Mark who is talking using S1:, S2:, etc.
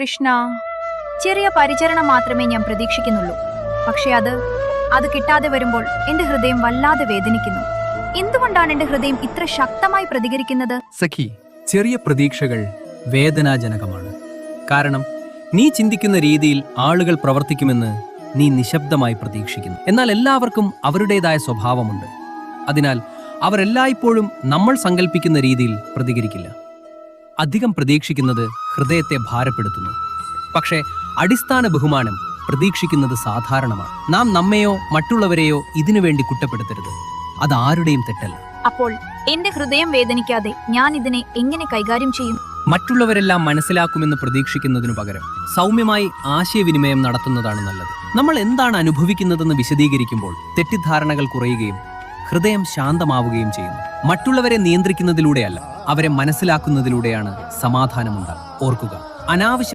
S1: കൃഷ്ണ ചെറിയ പരിചരണം മാത്രമേ ഞാൻ പ്രതീക്ഷിക്കുന്നുള്ളൂ. പക്ഷേ അത് അത് കിട്ടാതെ വരുമ്പോൾ എന്റെ ഹൃദയം വല്ലാതെ വേദനിക്കുന്നു. എന്തുകൊണ്ടാണ് എന്റെ ഹൃദയം ഇത്ര ശക്തമായി പ്രതികരിക്കുന്നത്?
S2: സഖി ചെറിയ പ്രതീക്ഷകൾ വേദനാജനകമാണ്. കാരണം നീ ചിന്തിക്കുന്ന രീതിയിൽ ആളുകൾ പ്രവർത്തിക്കുമെന്ന് നീ നിശബ്ദമായി പ്രതീക്ഷിക്കുന്നു. എന്നാൽ എല്ലാവർക്കും അവരുടേതായ സ്വഭാവമുണ്ട്. അതിനാൽ അവരെല്ലായ്പ്പോഴും നമ്മൾ സങ്കല്പിക്കുന്ന രീതിയിൽ പ്രതികരിക്കില്ല. അധികം പ്രതീക്ഷിക്കുന്നത് ഹൃദയത്തെ ഭാരപ്പെടുത്തുന്നു. പക്ഷേ അടിസ്ഥാന ബഹുമാനം പ്രതീക്ഷിക്കുന്നത് സാധാരണമാണ്. നാം നമ്മെയോ മറ്റുള്ളവരെയോ ഇതിനു വേണ്ടി കുറ്റപ്പെടുത്തരുത്. അത് ആരുടെയും തെറ്റല്ല.
S1: അപ്പോൾ എന്റെ ഹൃദയം വേദനിക്കാതെ ഞാൻ ഇതിനെ എങ്ങനെ കൈകാര്യം ചെയ്യും?
S2: മറ്റുള്ളവരെല്ലാം മനസ്സിലാക്കുമെന്ന് പ്രതീക്ഷിക്കുന്നതിനു പകരം സൗമ്യമായി ആശയവിനിമയം നടത്തുന്നതാണ് നല്ലത്. നമ്മൾ എന്താണ് അനുഭവിക്കുന്നതെന്ന് വിശദീകരിക്കുമ്പോൾ തെറ്റിദ്ധാരണകൾ കുറയുകയും ഹൃദയം ശാന്തമാവുകയും ചെയ്യുന്നു. മറ്റുള്ളവരെ നിയന്ത്രിക്കുന്നതിലൂടെയല്ല അവരെ മനസ്സിലാക്കുന്നതിലൂടെയാണ് സമാധാനമുണ്ടാകുക ഓർക്കുക അനാവശ്യ